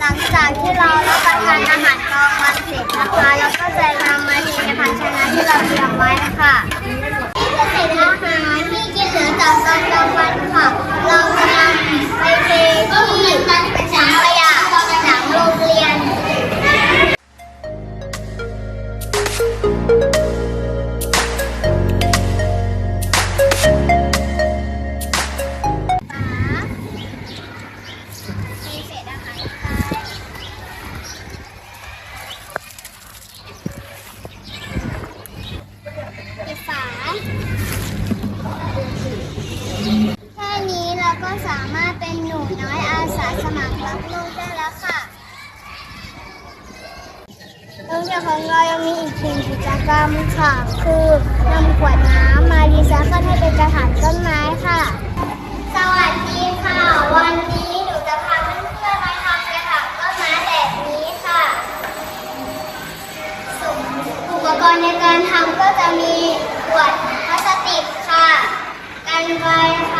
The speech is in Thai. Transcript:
หลังจากที่เรารับประทานอาหารกลางวันเสร็จนะคะ เราก็จะนำมาเทใน ก็สามารถเป็นหนูน้อยอาสาสมัครรักโลกได้แล้วค่ะโรงเรียนของเรายังมีอีกหนึ่งกิจกรรมค่ะ คือนำขวดน้ำมารีไซเคิลให้เป็นกระถางต้นไม้ค่ะ สวัสดีค่ะ วันนี้หนูจะพาเพื่อนๆมาทำกระถางต้นไม้แบบนี้ค่ะส่วนอุปกรณ์ในการทำก็จะมีขวดพลาสติกค่ะ กันไกรค่ะ